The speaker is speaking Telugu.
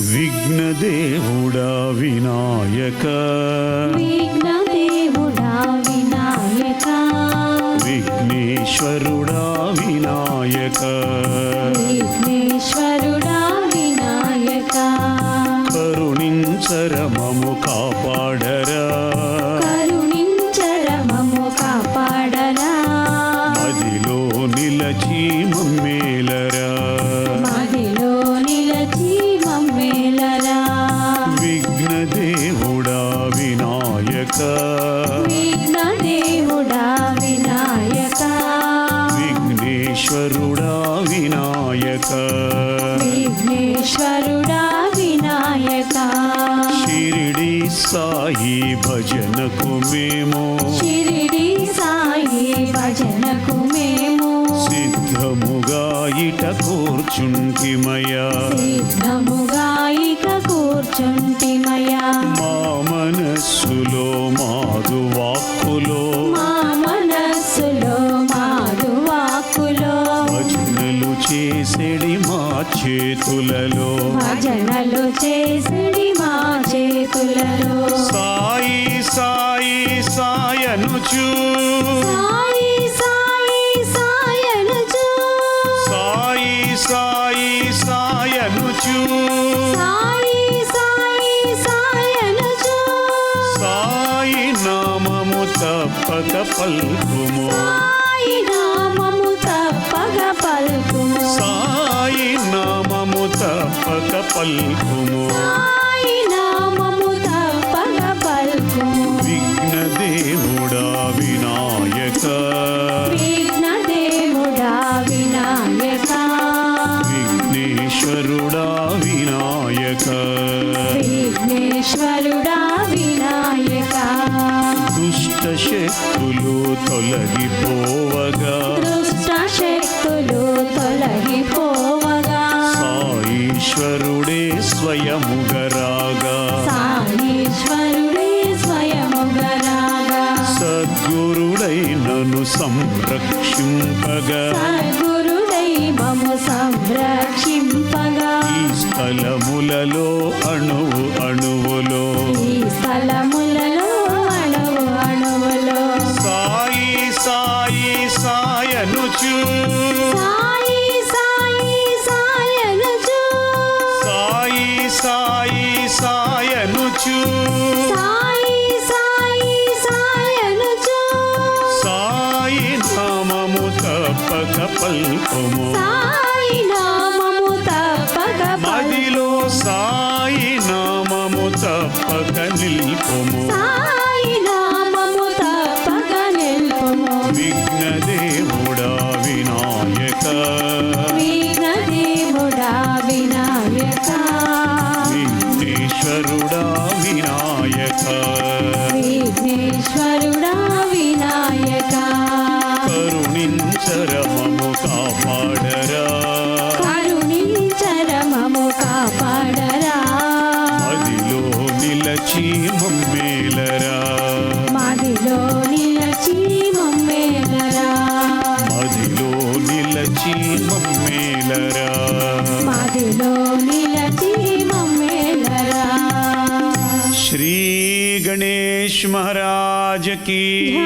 విఘ్నదేవుడా వినాయక. విఘ్నదేవుడా వినాయక. విఘ్నేశ్వరుడా వినాయక. విఘ్నేశ్వరుడా వినాయక. కరుణించరమము కాపాడరా విఘ్నదేవుడా వినాయక. విఘ్నేశ్వరుడా వినాయక. విఘ్నేశ్వరుడా వినాయక. షిరిడి సాయి భజనకు మేము. షిరిడి సాయి భజనకు మేము. సిద్ధముగా ఇట కూర్చుంటిమయా సిద్ధముగా ఇక కూర్చుంటిమయా మా చేసేడి మా చేతులలో. భజనలు చేసిడి మా చేతులలో. సాయి సాయి సాయనుచు. సాయి సాయి సాయనుచు. సాయి సాయి సాయనుచు. సాయి సాయి సాయనుచు. సాయి నామము తప్పక పల్కుము. సాయి పల్కుము విఘ్నదేవుడా వినాయక. విఘ్నదేవుడా వినాయక. విఘ్నేశ్వరుడా వినాయక. విఘ్నేశ్వరుడా వినాయక. దుష్ట శక్తులు తొలగిపోవగా. దుష్ట శక్తులు సాయీశ్వరుడే స్వయముగరాగా. సాయీశ్వరుడే స్వయముగరాగా. సద్గురుడైనను సంరక్షింపగా. సద్గురుడై మము సంరక్షింపగా. ఈ స్థలములలో అణువు అణువులో. ఈ స్థలములలో సాయి నామము తప్పక పల్కుము. మదిలో సాయి నామము తప్పక నిల్పుము. సాయి వినాయక. విఘ్నేశ్వరుడా వినాయక. కరుణించరమము కాపాడరా. కరుణించరమము కాపాడరా. మదిలో నిలచి మమ్మేలరా మదిలో श्री गणेश महाराज की।